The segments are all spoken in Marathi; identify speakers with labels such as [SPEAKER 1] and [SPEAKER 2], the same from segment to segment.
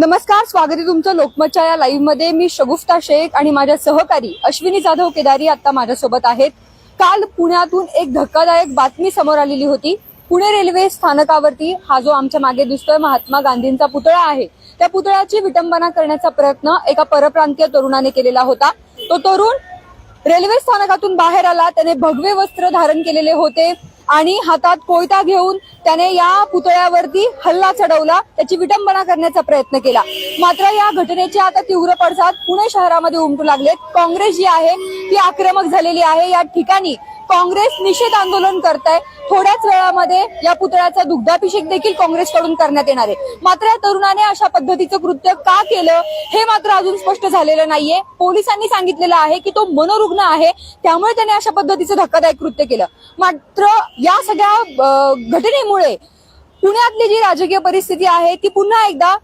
[SPEAKER 1] नमस्कार स्वागत आहे तुमचं लोकमतच्या या लाईव्हमध्ये. मी शगुफ्ता शेख आणि माझ्या सहकारी अश्विनी जाधव केदारी आता माझ्यासोबत आहेत. काल पुण्यातून एक धक्कादायक बातमी समोर आलेली होती. पुणे रेल्वे स्थानकावरती हा जो आमच्या मागे दिसतोय महात्मा गांधींचा पुतळा आहे. त्या पुतळ्याची विटंबना करण्याचा प्रयत्न एका परप्रांतीय तरुणाने केलेला होता. तो तरुण रेल्वे स्थानकातून बाहेर आला. त्याने भगवे वस्त्र धारण केलेले होते आणि हातात कोयता घेऊन त्याने या पुतळ्यावरती हल्ला चढवला त्याची विटंबना करण्याचा प्रयत्न केला. मात्र या घटनेचे आता तीव्र पडसाद पुणे शहरामध्ये उमटू लागलेत. काँग्रेस जी आहे ती आक्रमक झालेली आहे. या ठिकाणी काँग्रेस निषेध आंदोलन करत आहे थोड्याच वेळामध्ये या पुतळ्याचा दुग्धाभिषेक देखील काँग्रेसकडून करण्यात येणार आहे. मात्र या तरुणाने अशा पद्धतीचं कृत्य का केलं हे मात्र अजून स्पष्ट झालेलं नाहीये. पोलिसांनी सांगितलेलं आहे की तो मनोरुग्ण आहे त्यामुळे त्याने अशा पद्धतीचं धक्कादायक कृत्य केलं. मात्र या सगळ्या घटनेमुळे त्यामुळे पुण्यातली जी राजकीय परिस्थिती आहे ती पुन्हा एकदा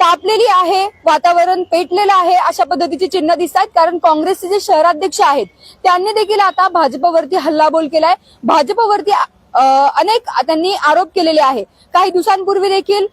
[SPEAKER 1] तापलेली आहे वातावरण पेटलेलं आहे अशा पद्धतीची चिन्ह दिसत आहेत कारण काँग्रेसचे जे शहराध्यक्ष आहेत त्यांनी देखील आता भाजपवरती हल्लाबोल केलाय. भाजपवरती अनेक त्यांनी आरोप केलेले आहे. काही दिवसांपूर्वी देखील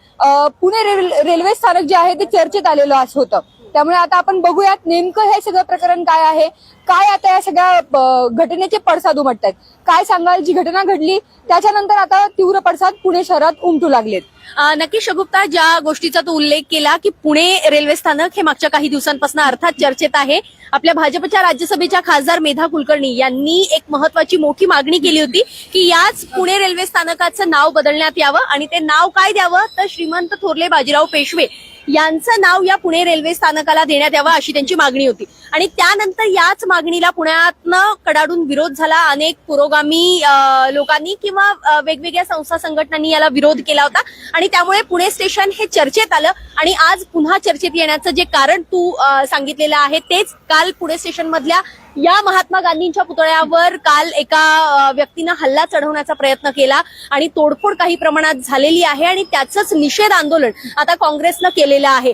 [SPEAKER 1] पुणे रेल्वे स्थानक जे आहे ते चर्चेत आलेलं असं होतं. त्यामुळे आता आपण बघूयात नेमकं हे सगळं प्रकरण काय आहे. काय आता या सगळ्या घटनेचे पडसाद उमटत आहेत काय सांगाल? जी घटना घडली त्याच्यानंतर आता तीव्र पडसाद पुणे शहरात उमटू लागलेत.
[SPEAKER 2] अ, नक्की शगुप्ता ज्या गोष्टीचा तू उल्लेख केला की पुणे रेल्वे स्थानक हे मागच्या काही दिवसांपासून अर्थात चर्चेत आहे आपल्या भाजपच्या राज्यसभेच्या खासदार मेधा कुलकर्णी यांनी एक महत्वाची मोठी मागणी केली होती की याच पुणे रेल्वे स्थानकाचं नाव बदलण्यात यावं आणि ते नाव काय द्यावं? तर श्रीमंत थोरले बाजीराव पेशवे यांचं नाव या पुणे रेल्वे स्थानकाला देण्यात यावं अशी त्यांची मागणी होती. आणि त्यानंतर याच मागणीला पुण्यातनं कडाडून विरोध झाला. अनेक पुरोगामी लोकांनी किंवा वेगवेगळ्या संस्था संघटनांनी याला विरोध केला होता. आणि त्यामुळे पुणे स्टेशन हे चर्चेत आलं आणि आज पुन्हा चर्चेत येण्याचं जे कारण तू सांगितलेलं आहे तेच काल पुणे स्टेशन मधल्या या महात्मा गांधींच्या पुतळ्यावर काल एका व्यक्तीनं हल्ला चढवण्याचा प्रयत्न केला आणि तोडफोड काही प्रमाणात झालेली आहे आणि त्याचंच निषेध आंदोलन आता काँग्रेसनं केलेलं आहे.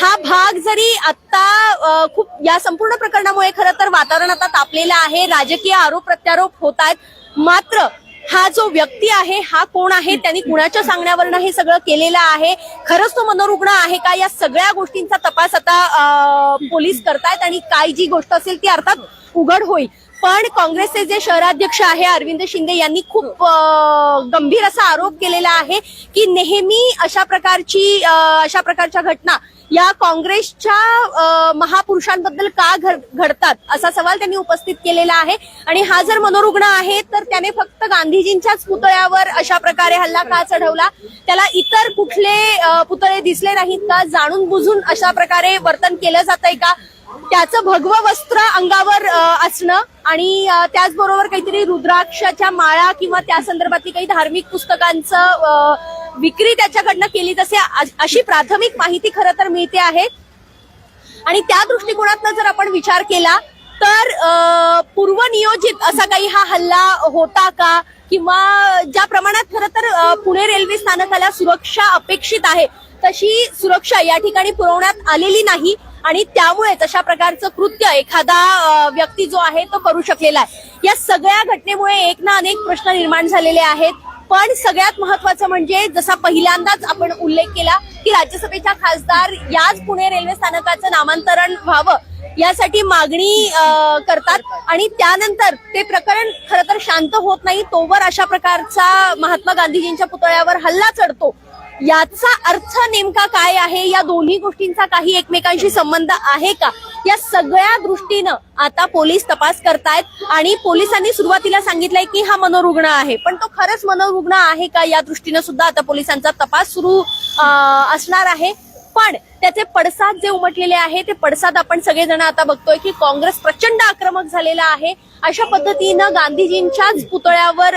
[SPEAKER 2] हा भाग जरी आता खूप या संपूर्ण प्रकरणामुळे खरं तर वातावरण आता तापलेलं आहे राजकीय आरोप प्रत्यारोप होत आहेत. मात्र हा जो व्यक्ती आहे हा कोण आहे त्यांनी कुणाच्या सांगण्यावरनं हे सगळं केलेलं आहे? खरंच तो मनोरुग्ण आहे का? या सगळ्या गोष्टींचा तपास आता पोलीस करतायत आणि काय जी गोष्ट असेल ती अर्थात उघड होईल. पण काँग्रेसचे जे शहराध्यक्ष आहे अरविंद शिंदे यांनी खूप गंभीर असा आरोप केलेला आहे की नेहमी अशा प्रकारची अशा प्रकारच्या घटना या काँग्रेसच्या महापुरुषांबद्दल का घड- घडतात असा सवाल त्यांनी उपस्थित केलेला आहे. आणि हा जर मनोरुग्ण आहे तर त्याने फक्त गांधीजींच्याच पुतळ्यावर अशा प्रकारे हल्ला का चढवला? त्याला इतर कुठले पुतळे दिसले नाहीत का? जाणून बुजून अशा प्रकारे वर्तन केलं जातंय का? त्याचं भगव वस्त्र अंगावर असणं आणि त्याचबरोबर काहीतरी रुद्राक्षाच्या माळा किंवा त्या संदर्भातली काही धार्मिक पुस्तकांचं विक्री त्याच्याकडनं केली तसे अशी प्राथमिक माहिती खरं तर मिळते आहे. आणि त्या दृष्टिकोनातनं जर आपण विचार केला तर पूर्वनियोजित असा काही हा हल्ला होता का? किंवा ज्या प्रमाणात खरं तर पुणे रेल्वे स्थानकाला सुरक्षा अपेक्षित आहे तशी सुरक्षा या ठिकाणी पुरवण्यात आलेली नाही. आणि त्यामुळेच अशा प्रकारचं कृत्य एखादा व्यक्ती जो आहे तो करू शकलेला आहे. या सगळ्या घटनेमुळे एक ना अनेक प्रश्न निर्माण झालेले आहेत. पण सगळ्यात महत्वाचं म्हणजे जसा पहिल्यांदाच आपण उल्लेख केला की राज्यसभेच्या खासदार याच पुणे रेल्वे स्थानकाचं नामांतरण व्हावं यासाठी मागणी करतात. आणि त्यानंतर ते प्रकरण खरं तर शांत होत नाही तोवर अशा प्रकारचा महात्मा गांधीजींच्या पुतळ्यावर हल्ला चढतो. याचा अर्थ नेमका काय आहे? या दोन्ही गोष्टींचा काही एकमेकांशी संबंध आहे का? या सगळ्या दृष्टीनं आता पोलीस तपास करतायत आणि पोलिसांनी सुरुवातीला सांगितलंय की हा मनोरुग्ण आहे. पण तो खरंच मनोरुग्ण आहे का? या दृष्टीनं सुद्धा आता पोलिसांचा तपास सुरू अं, असणार आहे. पण त्याचे पडसाद जे उमटलेले आहे ते पडसाद आपण सगळेजण आता बघतोय की काँग्रेस प्रचंड आक्रमक झालेला आहे. अशा पद्धतीनं गांधीजींच्याच पुतळ्यावर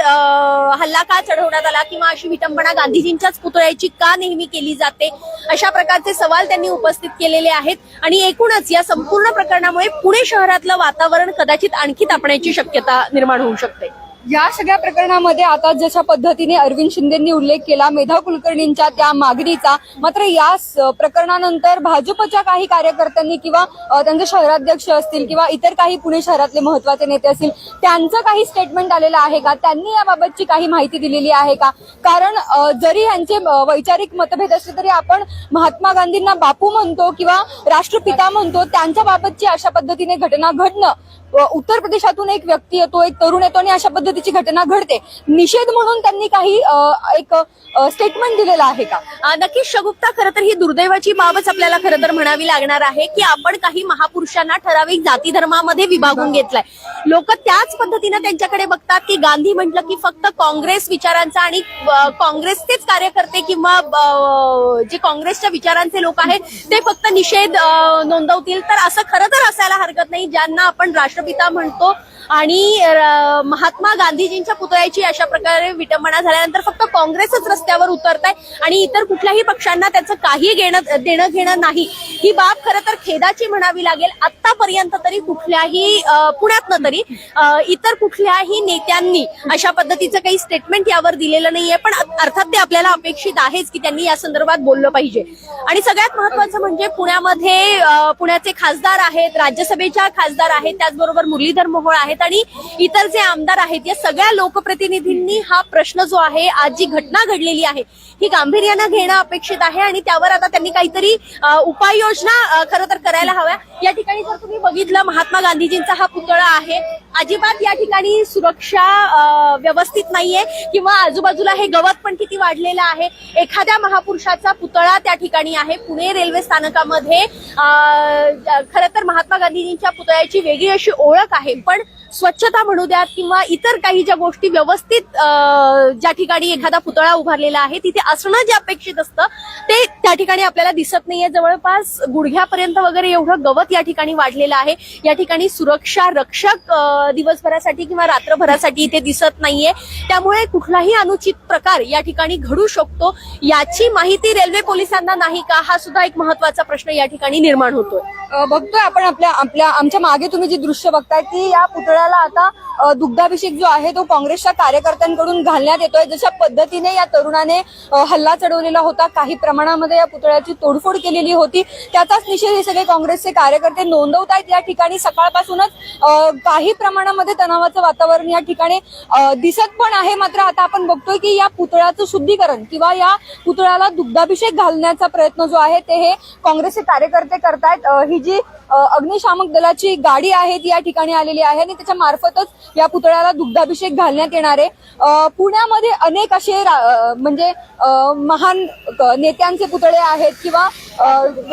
[SPEAKER 2] हल्ला का चढवण्यात आला किंवा अशी विटंबना गांधीजींच्याच पुतळ्याची का नेहमी केली जाते? अशा प्रकारचे सवाल त्यांनी उपस्थित केलेले आहेत. आणि एकूणच या संपूर्ण प्रकरणामुळे पुणे शहरातलं वातावरण कदाचित आणखी तापण्याची शक्यता निर्माण होऊ शकते.
[SPEAKER 1] या सगळ्या प्रकरणामध्ये आता जशा पद्धतीने अरविंद शिंदेंनी उल्लेख केला मेधा कुलकर्णींच्या त्या मागणीचा मात्र या प्रकरणानंतर भाजपच्या काही कार्यकर्त्यांनी किंवा त्यांचे शहराध्यक्ष असतील किंवा इतर काही पुणे शहरातले महत्त्वाचे नेते असतील त्यांचं काही स्टेटमेंट आलेलं आहे का? त्यांनी याबाबतची काही माहिती दिलेली आहे का? कारण जरी यांचे वैचारिक मतभेद असले तरी आपण महात्मा गांधींना बापू म्हणतो किंवा राष्ट्रपिता म्हणतो त्यांच्या बाबतची अशा पद्धतीने घटना घडणं उत्तर प्रदेशातून एक व्यक्ती येतो एक तरुण येतो आणि अशा पद्धतीची घटना घडते. निषेध म्हणून त्यांनी काही एक स्टेटमेंट दिलेलं आहे का?
[SPEAKER 2] नक्कीच शगुप्ता खरं तर ही दुर्दैवाची बाबच आपल्याला खरं तर म्हणावी लागणार आहे की आपण काही महापुरुषांना ठराविक जाती धर्मामध्ये विभागून घेतलाय. लोक त्याच पद्धतीनं त्यांच्याकडे बघतात की गांधी म्हटलं की फक्त काँग्रेस विचारांचा आणि काँग्रेसचेच कार्यकर्ते किंवा जे काँग्रेसच्या विचारांचे लोक आहेत ते फक्त निषेध नोंदवतील. तर असं खरं तर असायला हरकत नाही. ज्यांना आपण राष्ट्र राष्ट्रपिता म्हणतो. आणि महात्मा गांधीजींच्या पुतळ्याची अशा प्रकारे विटंबना झाल्यानंतर फक्त काँग्रेसच रस्त्यावर उतरत आहे आणि इतर कुठल्याही पक्षांना त्याचं काही घेणं देणं घेणं नाही. ही बाब खरं तर खेदाची म्हणावी लागेल. आतापर्यंत तरी कुठल्याही पुण्यातनं तरी इतर कुठल्याही नेत्यांनी अशा पद्धतीचं काही स्टेटमेंट यावर दिलेलं नाहीये. पण अर्थात ते आपल्याला अपेक्षित आहेच की त्यांनी या संदर्भात बोललं पाहिजे. आणि सगळ्यात महत्वाचं म्हणजे पुण्यामध्ये पुण्याचे खासदार आहेत राज्यसभेच्या खासदार आहेत त्याचबरोबर मुरलीधर मोहोळ आहेत. आणि इतर जे आमदार आहेत या सगळ्या लोकप्रतिनिधींनी हा प्रश्न जो आहे आज जी घटना घडलेली आहे ही गांभीर्यानं घेणं अपेक्षित आहे आणि त्यावर आता त्यांनी काहीतरी उपाययोजना खरं तर करायला हव्या. या ठिकाणी जर तुम्ही बघितलं महात्मा गांधीजींचा हा पुतळा आहे. अजिबात या ठिकाणी सुरक्षा व्यवस्थित नाहीये किंवा आजूबाजूला हे गवत पण किती वाढलेलं आहे. एखाद्या महापुरुषाचा पुतळा त्या ठिकाणी आहे. पुणे रेल्वे स्थानकामध्ये खर खरं तर महात्मा गांधीजींच्या पुतळ्याची वेगळी अशी ओळख आहे. पण स्वच्छता म्हणू द्यात किंवा इतर काही ज्या गोष्टी व्यवस्थित ज्या ठिकाणी एखादा पुतळा उभारलेला आहे तिथे असणं जे अपेक्षित असतं ते त्या ठिकाणी आपल्याला दिसत नाहीये. जवळपास गुडघ्यापर्यंत वगैरे एवढं गवत या ठिकाणी वाढलेलं आहे. या ठिकाणी सुरक्षा रक्षक दिवसभरासाठी किंवा रात्रभरासाठी इथे दिसत नाहीये. त्यामुळे कुठलाही अनुचित प्रकार या ठिकाणी घडू शकतो. याची माहिती रेल्वे पोलिसांना नाही का? हा सुद्धा एक महत्त्वाचा प्रश्न या ठिकाणी निर्माण होतोय.
[SPEAKER 1] बघतोय आपण आपल्या आपल्या आमच्या मागे तुम्ही जी दृश्य बघताय की या पुतळ्याला आता दुग्धाभिषेक जो आहे तो काँग्रेसच्या कार्यकर्त्यांकडून घालण्यात येतोय. जशा पद्धतीने या तरुणाने हल्ला चढवलेला होता काही प्रमाणामध्ये या पुतळ्याची तोडफोड केलेली होती. त्याचाच निषेध हे सगळे काँग्रेसचे कार्यकर्ते नोंदवत आहेत या ठिकाणी सकाळपासूनच काही प्रमाणामध्ये तणावाचं वातावरण या ठिकाणी दिसत पण आहे. मात्र आता आपण बघतोय की या पुतळ्याचं शुद्धीकरण किंवा या पुतळ्याला दुग्धाभिषेक घालण्याचा प्रयत्न जो आहे ते हे काँग्रेसचे कार्यकर्ते करतायत. ही जी अग्निशामक दलाची गाडी आहे ती या ठिकाणी आलेली आहे आणि त्याच्या मार्फतच या पुतळ्याला दुग्धाभिषेक घालण्यात येणार आहे. पुण्यामध्ये अनेक असे म्हणजे महान नेत्यांचे पुतळे आहेत किंवा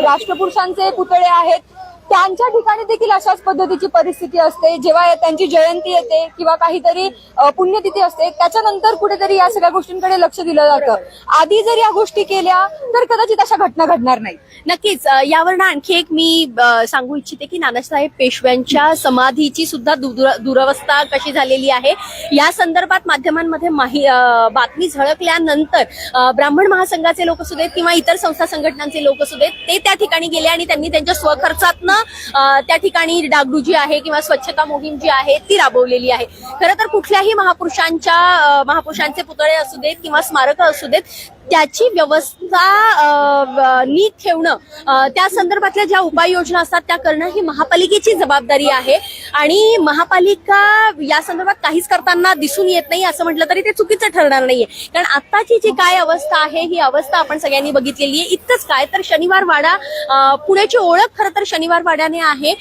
[SPEAKER 1] राष्ट्रपुरुषांचे पुतळे आहेत. त्यांच्या ठिकाणी देखील अशाच पद्धतीची परिस्थिती असते. जेव्हा त्यांची जयंती येते किंवा काहीतरी पुण्यतिथी असते त्याच्यानंतर कुठेतरी या सगळ्या गोष्टींकडे लक्ष दिलं जातं. आधी जर या गोष्टी केल्या तर कदाचित अशा घटना घडणार नाही.
[SPEAKER 2] नक्कीच यावरनं आणखी एक मी सांगू इच्छिते की नानासाहेब पेशव्यांच्या समाधीची सुद्धा दुर- दुरवस्था कशी झालेली आहे या संदर्भात माध्यमांमध्ये माही बातमी झळकल्यानंतर ब्राह्मण महासंघाचे लोक असू किंवा इतर संस्था संघटनांचे लोक असू ते त्या ठिकाणी गेले आणि त्यांनी त्यांच्या स्वखर्चातनं त्या ठिकाणी डागडू जी आहे किंवा स्वच्छता मोहीम जी आहे ती राबवलेली आहे. खरं तर कुठल्याही महापुरुषांच्या महापुरुषांचे पुतळे असू देत किंवा स्मारकं असू देत त्याची व्यवस्था नीट ठेवणं त्या संदर्भातल्या ज्या उपाययोजना असतात त्या करणं ही महापालिकेची जबाबदारी आहे. आणि महापालिका या संदर्भात काहीच करताना दिसून येत नाही असं म्हटलं तरी ते चुकीचं ठरणार नाहीये. कारण आत्ताची जी काय अवस्था आहे ही अवस्था आपण सगळ्यांनी बघितलेली आहे इतकंच काय तर शनिवार वाडा पुण्याची ओळख खरं तर शनिवार वाड्याने आहे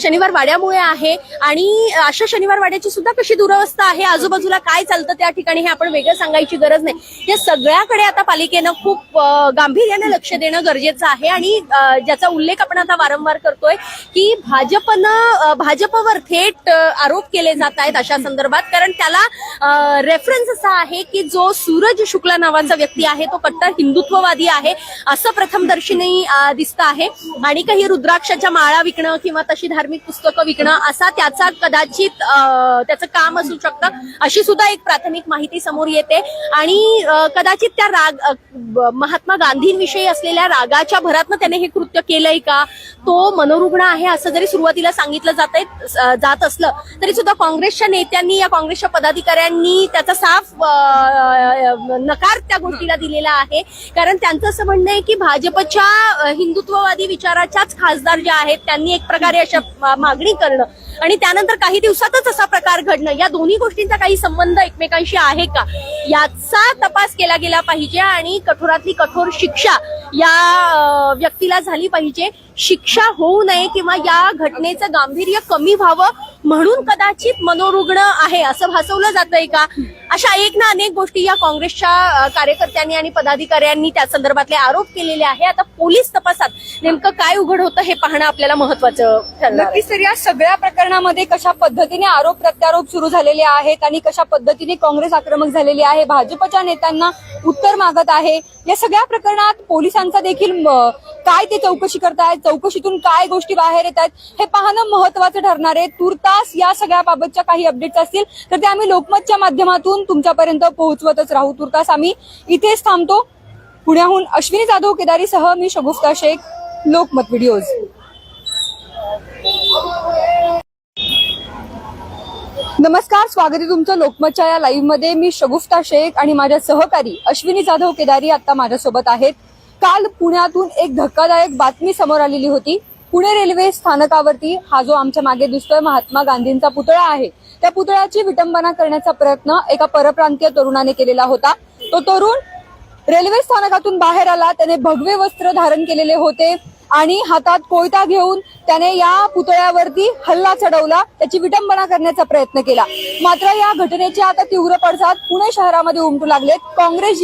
[SPEAKER 2] शनिवार वाड्यामुळे आहे. आणि अशा शनिवार वाड्याची सुद्धा कशी दुरवस्था आहे आजूबाजूला काय चालतं त्या ठिकाणी हे आपण वेगळं सांगायची गरज नाही. या सगळ्याकडे आता पालिकेनं खूप गांभीर्यानं गांभीर्याने लक्ष देणं गरजेचं आहे आणि ज्याचा उल्लेख आपण आता वारंवार करतोय की भाजपनं भाजपवर थेट आरोप केले जात आहेत अशा संदर्भात. कारण त्याला रेफरन्स असा आहे की जो सूरज शुक्ला नावाचा व्यक्ती आहे तो कट्टर हिंदुत्ववादी आहे असं प्रथमदर्शनी दिसतं आहे. आणि काही रुद्राक्षाच्या माळा विकणं किंवा तशी धार्मिक पुस्तकं विकणं असा त्याचा कदाचित त्याचं काम असू शकतं अशी सुद्धा एक प्राथमिक माहिती समोर येते. आणि कदाचित त्या राग महात्मा गांधींविषयी असलेल्या रागाच्या भरातनं त्याने हे कृत्य केलंय का? तो मनोरुग्ण आहे असं जरी सुरुवातीला सांगितलं जात जात असलं तरी सुद्धा काँग्रेसच्या नेत्यांनी या काँग्रेसच्या पदाधिकाऱ्यांनी त्याचा साफ नकार त्या गोष्टीला दिलेला आहे. कारण त्यांचं असं म्हणणं आहे की भाजपच्या हिंदुत्ववादी विचाराच्याच खासदार ज्या आहेत त्यांनी एक प्रकारे अशा मागणी करणं. आणि त्यानंतर काही दिवसातच असा प्रकार घडणं. या दोन्ही गोष्टींचा काही संबंध एकमेकांशी आहे का? याचा तपास केला गेला पाहिजे आणि कठोरातली कठोर शिक्षा या व्यक्तीला झाली पाहिजे. शिक्षा होऊ नये किंवा या घटनेचं गांभीर्य कमी व्हावं म्हणून कदाचित मनोरुग्ण आहे असं भासवलं जातंय का? अशा एक ना अनेक गोष्टी या काँग्रेसच्या कार्यकर्त्यांनी आणि पदाधिकाऱ्यांनी त्या संदर्भातले आरोप केलेले आहे. आता पोलीस तपासात नेमकं काय उघड होतं हे पाहणं आपल्याला महत्वाचं
[SPEAKER 1] नक्कीच तर या सगळ्या प्रकरणामध्ये कशा पद्धतीने आरोप प्रत्यारोप सुरू झालेले आहेत आणि कशा पद्धतीने काँग्रेस आक्रमक झालेली आहे भाजपच्या नेत्यांना उत्तर मागत आहे या सगळ्या प्रकरणात पोलिसांचा देखील काय ते चौकशी करतायत? चौकशीतून काय गोष्टी बाहेर येत आहेत हे पाहणं महत्वाचं ठरणार आहे. तुर्तास या सगळ्या बाबतच्या काही अपडेट्स असतील तर ते आम्ही लोकमतच्या माध्यमातून तुमच्यापर्यंत पोहोचवतच राहू. तुर्तास आम्ही इथेच थांबतो. पुण्याहून अश्विनी जाधव केदारीसह मी शगुफ्ता शेख लोकमत व्हिडिओज. नमस्कार स्वागत आहे तुमचं लोकमतच्या या लाईव्हमध्ये. मी शगुफ्ता शेख आणि माझ्या सहकारी अश्विनी जाधव केदारी आता माझ्यासोबत आहेत. काल पुण्यातून एक धक्कादायक बातमी समोर आलेली होती. पुणे रेल्वे स्थानकावरती हा जो आमच्या मागे दिसतोय महात्मा गांधींचा पुतळा आहे त्या पुतळ्याची विटंबना करण्याचा प्रयत्न एका परप्रांतीय तरुणाने केलेला होता. तो तरुण रेल्वे स्थानकातून बाहेर आला त्याने भगवे वस्त्र धारण केलेले होते आणि हातात कोयता घेऊन त्याने या पुतळ्यावरती हल्ला चढवला त्याची विटंबना करण्याचा प्रयत्न केला. मात्र या घटनेचे आता तीव्र पडसाद पुणे शहरामध्ये उमटू लागलेत. काँग्रेस